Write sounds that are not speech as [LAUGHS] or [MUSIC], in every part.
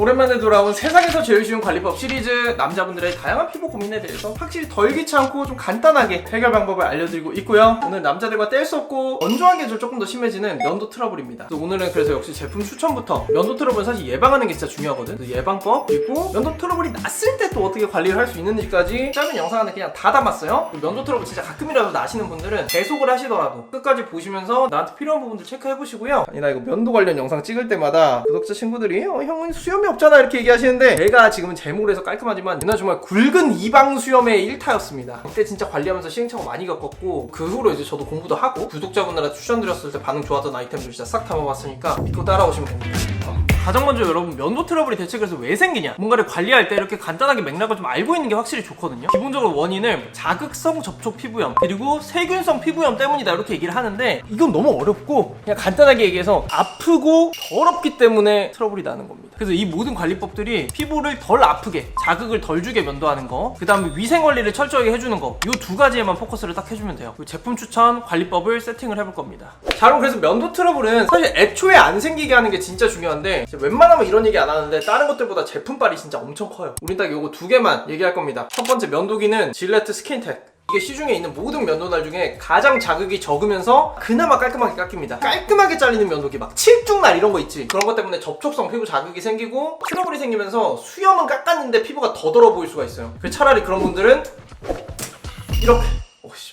오랜만에 돌아온 세상에서 제일 쉬운 관리법 시리즈. 남자분들의 다양한 피부 고민에 대해서 확실히 덜 귀찮고 좀 간단하게 해결 방법을 알려드리고 있고요. 오늘 남자들과 뗄 수 없고 건조한 계절 조금 더 심해지는 면도 트러블입니다. 그래서 오늘은 그래서 역시 제품 추천부터 면도 트러블은 사실 예방하는 게 진짜 중요하거든. 예방법 그리고 면도 트러블이 났을 때 또 어떻게 관리를 할 수 있는지까지 짧은 영상 안에 그냥 다 담았어요. 면도 트러블 진짜 가끔이라도 나시는 분들은 계속을 하시더라도 끝까지 보시면서 나한테 필요한 부분들 체크해 보시고요. 아니 나 이거 면도 관련 영상 찍을 때마다 구독자 친구들이 어, 형은 수염이 없잖아 이렇게 얘기하시는데 제가 지금은 제목을 해서 깔끔하지만 옛날 정말 굵은 이방 수염의 일타였습니다 그때 진짜 관리하면서 시행착오 많이 겪었고 그 후로 이제 저도 공부도 하고 구독자분들한테 추천드렸을 때 반응 좋았던 아이템들 진짜 싹 담아봤으니까 믿고 따라오시면 됩니다 어. 가장 먼저 여러분 면도 트러블이 대체 그래서 왜 생기냐? 뭔가를 관리할 때 이렇게 간단하게 맥락을 좀 알고 있는 게 확실히 좋거든요. 기본적으로 원인을 자극성 접촉 피부염 그리고 세균성 피부염 때문이다 이렇게 얘기를 하는데 이건 너무 어렵고 그냥 간단하게 얘기해서 아프고 더럽기 때문에 트러블이 나는 겁니다. 그래서 이 모든 관리법들이 피부를 덜 아프게 자극을 덜 주게 면도하는 거그 다음에 위생 관리를 철저하게 해주는 거 이 두 가지에만 포커스를 딱 해주면 돼요. 제품 추천 관리법을 세팅을 해볼 겁니다. 자 그럼 그래서 면도 트러블은 사실 애초에 안 생기게 하는 게 진짜 중요한데 이제 웬만하면 이런 얘기 안 하는데 다른 것들보다 제품빨이 진짜 엄청 커요 우린 딱 요거 두 개만 얘기할 겁니다 첫 번째 면도기는 질레트 스킨텍 이게 시중에 있는 모든 면도날 중에 가장 자극이 적으면서 그나마 깔끔하게 깎입니다. 깔끔하게 잘리는 면도기 막 칠중날 이런 거 있지. 그런 것 때문에 접촉성 피부 자극이 생기고 트러블이 생기면서 수염은 깎았는데 피부가 더 더러 보일 수가 있어요. 차라리 그런 분들은 이렇게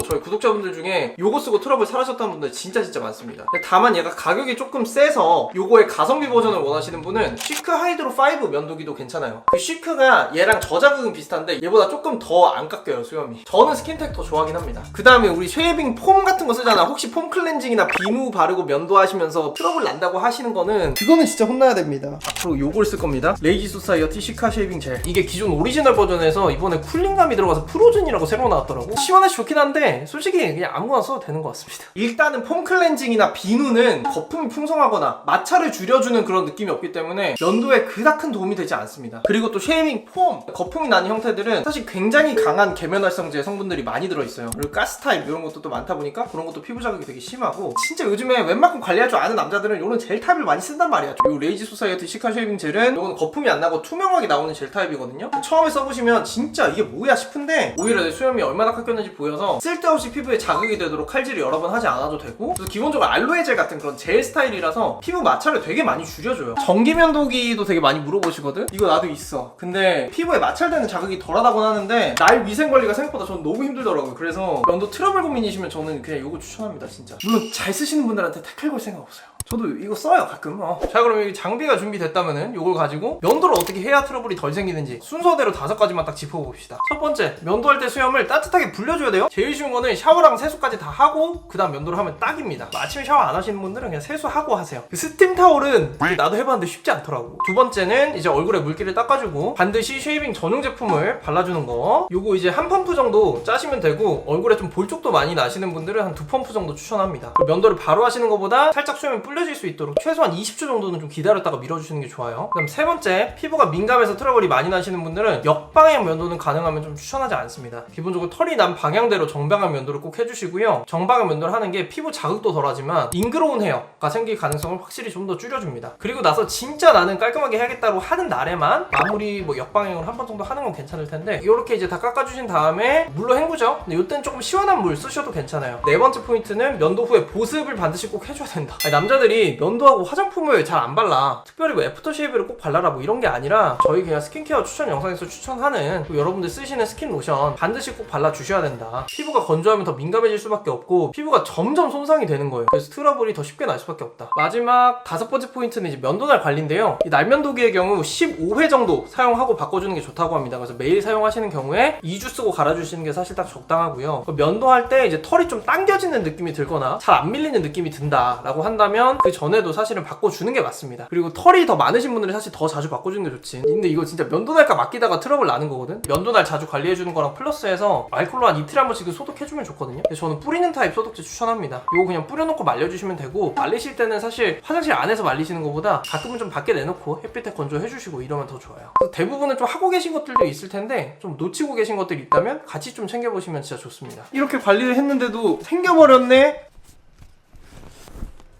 저희 구독자분들 중에 요거 쓰고 트러블 사라졌다는 분들 진짜 진짜 많습니다. 다만 얘가 가격이 조금 세서 요거의 가성비 버전을 원하시는 분은 시크 하이드로 5 면도기도 괜찮아요. 그 시크가 얘랑 저자극은 비슷한데 얘보다 조금 더 안 깎여요 수염이. 저는 스킨텍 더 좋아하긴 합니다. 그 다음에 우리 쉐이빙 폼 같은 거 쓰잖아. 혹시 폼 클렌징이나 비누 바르고 면도하시면서 트러블 난다고 하시는 거는 그거는 진짜 혼나야 됩니다. 앞으로 요걸 쓸 겁니다. 레이지 소사이어티 시카 쉐이빙 젤. 이게 기존 오리지널 버전에서 이번에 쿨링감이 들어가서 프로즌이라고 새로 나왔더라고. 시원해서 좋긴 한데 솔직히 그냥 아무거나 써도 되는 것 같습니다. 일단은 폼 클렌징이나 비누는 거품이 풍성하거나 마찰을 줄여주는 그런 느낌이 없기 때문에 면도에 그닥 큰 도움이 되지 않습니다. 그리고 또 쉐이밍 폼, 거품이 나는 형태들은 사실 굉장히 강한 계면활성제 성분들이 많이 들어있어요. 그리고 가스 타입 이런 것도 또 많다 보니까 그런 것도 피부 자극이 되게 심하고 진짜 요즘에 웬만큼 관리할 줄 아는 남자들은 이런 젤 타입을 많이 쓴단 말이야. 요 레이지 소사이어티 시카 쉐이빙 젤은 이건 거품이 안 나고 투명하게 나오는 젤 타입이거든요. 처음에 써보시면 진짜 이게 뭐야 싶은데 오히려 내 수염이 얼마나 깎였는지 보여서 쓸데없이 피부에 자극이 되도록 칼질을 여러 번 하지 않아도 되고 그래서 기본적으로 알로에 젤 같은 그런 젤 스타일이라서 피부 마찰을 되게 많이 줄여줘요. 전기 면도기도 되게 많이 물어보시거든. 이거 나도 있어. 근데 피부에 마찰되는 자극이 덜하다고 하는데 날 위생 관리가 생각보다 저는 너무 힘들더라고요. 그래서 면도 트러블 고민이시면 저는 그냥 이거 추천합니다, 진짜. 물론 잘 쓰시는 분들한테 택할 걸 생각 없어요. 저도 이거 써요 가끔. 어. 자 그럼 여기 장비가 준비됐다면은 이걸 가지고 면도를 어떻게 해야 트러블이 덜 생기는지 순서대로 다섯 가지만 딱 짚어봅시다. 첫 번째 면도할 때 수염을 따뜻하게 불려줘야 돼요. 제일 쉬운 거는 샤워랑 세수까지 다 하고 그 다음 면도를 하면 딱입니다. 뭐 아침에 샤워 안 하시는 분들은 그냥 세수하고 하세요. 그 스팀 타올은 나도 해봤는데 쉽지 않더라고. 두 번째는 이제 얼굴에 물기를 닦아주고 반드시 쉐이빙 전용 제품을 발라주는 거. 요거 이제 한 펌프 정도 짜시면 되고 얼굴에 좀 볼 쪽도 많이 나시는 분들은 한 두 펌프 정도 추천합니다. 면도를 바로 하시는 것보다 살짝 수염이 불려 질 수 있도록 최소한 20초 정도는 좀 기다렸다가 밀어주시는 게 좋아요. 그럼 세 번째 피부가 민감해서 트러블이 많이 나시는 분들은 역방향 면도는 가능하면 좀 추천하지 않습니다. 기본적으로 털이 난 방향대로 정방향 면도를 꼭 해주시고요. 정방향 면도를 하는 게 피부 자극도 덜하지만 잉그로운 헤어가 생길 가능성을 확실히 좀 더 줄여줍니다. 그리고 나서 진짜 나는 깔끔하게 해야겠다고 하는 날에만 마무리 뭐 역방향으로 한 번 정도 하는 건 괜찮을 텐데 이렇게 이제 다 깎아주신 다음에 물로 헹구죠. 근데 이때는 조금 시원한 물 쓰셔도 괜찮아요. 네 번째 포인트는 면도 후에 보습을 반드시 꼭 해줘야 된다. 아니, 남자들 이 면도하고 화장품을 잘 안 발라. 특별히 뭐 애프터쉐이브를 꼭 발라라 뭐 이런 게 아니라 저희 그냥 스킨케어 추천 영상에서 추천하는 또 여러분들 쓰시는 스킨 로션 반드시 꼭 발라주셔야 된다. 피부가 건조하면 더 민감해질 수밖에 없고 피부가 점점 손상이 되는 거예요. 그래서 트러블이 더 쉽게 날 수밖에 없다. 마지막 다섯 번째 포인트는 이제 면도날 관리인데요. 이 날면도기의 경우 15회 정도 사용하고 바꿔주는 게 좋다고 합니다. 그래서 매일 사용하시는 경우에 2주 쓰고 갈아주시는 게 사실 딱 적당하고요. 면도할 때 이제 털이 좀 당겨지는 느낌이 들거나 잘 안 밀리는 느낌이 든다라고 한다면 그 전에도 사실은 바꿔주는 게 맞습니다. 그리고 털이 더 많으신 분들은 사실 더 자주 바꿔주는 게 좋지. 근데 이거 진짜 면도날까 맡기다가 트러블 나는 거거든. 면도날 자주 관리해주는 거랑 플러스해서 알콜로 한 이틀에 한 번씩 소독해주면 좋거든요. 근데 저는 뿌리는 타입 소독제 추천합니다. 이거 그냥 뿌려놓고 말려주시면 되고 말리실 때는 사실 화장실 안에서 말리시는 것보다 가끔은 좀 밖에 내놓고 햇빛에 건조해주시고 이러면 더 좋아요. 대부분은 좀 하고 계신 것들도 있을 텐데 좀 놓치고 계신 것들이 있다면 같이 좀 챙겨보시면 진짜 좋습니다. 이렇게 관리를 했는데도 생겨버렸네.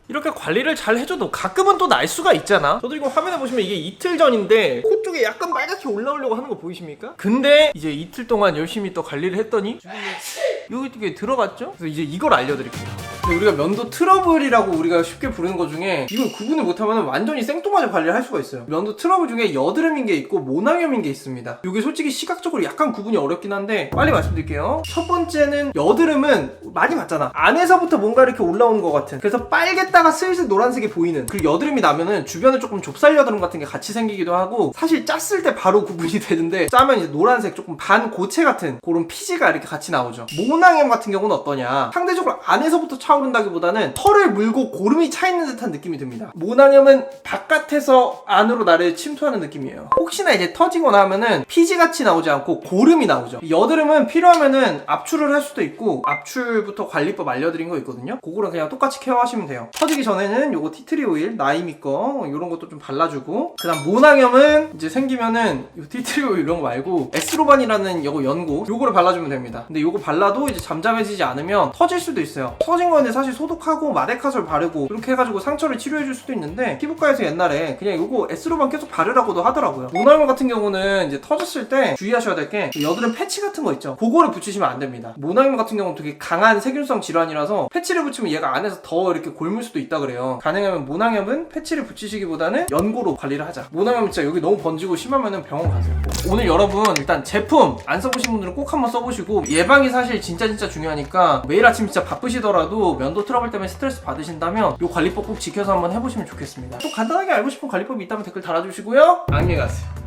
이렇게 관리를 잘 해줘도 가끔은 또 날 수가 있잖아. 저도 이거 화면에 보시면 이게 이틀 전인데 코 쪽에 약간 빨갛게 올라오려고 하는 거 보이십니까? 근데 이제 이틀 동안 열심히 또 관리를 했더니 여기 이게 들어갔죠? 그래서 이제 이걸 알려드릴게요. 근데 우리가 면도 트러블이라고 우리가 쉽게 부르는 것 중에 이걸 구분을 못하면 완전히 생뚱맞게 관리를 할 수가 있어요. 면도 트러블 중에 여드름인 게 있고 모낭염인 게 있습니다. 이게 솔직히 시각적으로 약간 구분이 어렵긴 한데 빨리 말씀드릴게요. 첫 번째는 여드름은 많이 봤잖아. 안에서부터 뭔가 이렇게 올라오는 것 같은. 그래서 빨갰다가 슬슬 노란색이 보이는. 그리고 여드름이 나면은 주변에 조금 좁쌀 여드름 같은 게 같이 생기기도 하고 사실 짰을 때 바로 구분이 [LAUGHS] 되는데 짜면 이제 노란색 조금 반 고체 같은 그런 피지가 이렇게 같이 나오죠. 모낭염 같은 경우는 어떠냐? 상대적으로 안에서부터 차 오른다기보다는 털을 물고 고름이 차 있는 듯한 느낌이 듭니다. 모낭염은 바깥에서 안으로 나를 침투하는 느낌이에요. 혹시나 이제 터지거나 하면은 피지 같이 나오지 않고 고름이 나오죠. 여드름은 필요하면은 압출을 할 수도 있고 압출부터 관리법 알려드린 거 있거든요. 그거랑 그냥 똑같이 케어하시면 돼요. 터지기 전에는 요거 티트리 오일 나이미 거 이런 것도 좀 발라주고 그다음 모낭염은 이제 생기면은 요 티트리 오일 이런 거 말고 에스로반이라는 요거 연고 요거를 발라주면 됩니다. 근데 요거 발라도 이제 잠잠해지지 않으면 터질 수도 있어요. 터진 거는 사실 소독하고 마데카솔 바르고 이렇게 해가지고 상처를 치료해줄 수도 있는데 피부과에서 옛날에 그냥 요거 에스로반 계속 바르라고도 하더라고요. 모낭염 같은 경우는 이제 터졌을 때 주의하셔야 될 게 여드름 패치 같은 거 있죠. 그거를 붙이시면 안 됩니다. 모낭염 같은 경우는 되게 강한 세균성 질환이라서 패치를 붙이면 얘가 안에서 더 이렇게 골물 수도 있다 그래요. 가능하면 모낭염은 패치를 붙이시기보다는 연고로 관리를 하자. 모낭염 진짜 여기 너무 번지고 심하면은 병원 가세요. 오늘 여러분 일단 제품 안 써보신 분들은 꼭 한번 써보시고 예방이 사실 진짜 진짜 중요하니까 매일 아침 진짜 바쁘시더라도 면도 트러블 때문에 스트레스 받으신다면 이 관리법 꼭 지켜서 한번 해보시면 좋겠습니다. 또 간단하게 알고 싶은 관리법이 있다면 댓글 달아주시고요. 안녕히 가세요.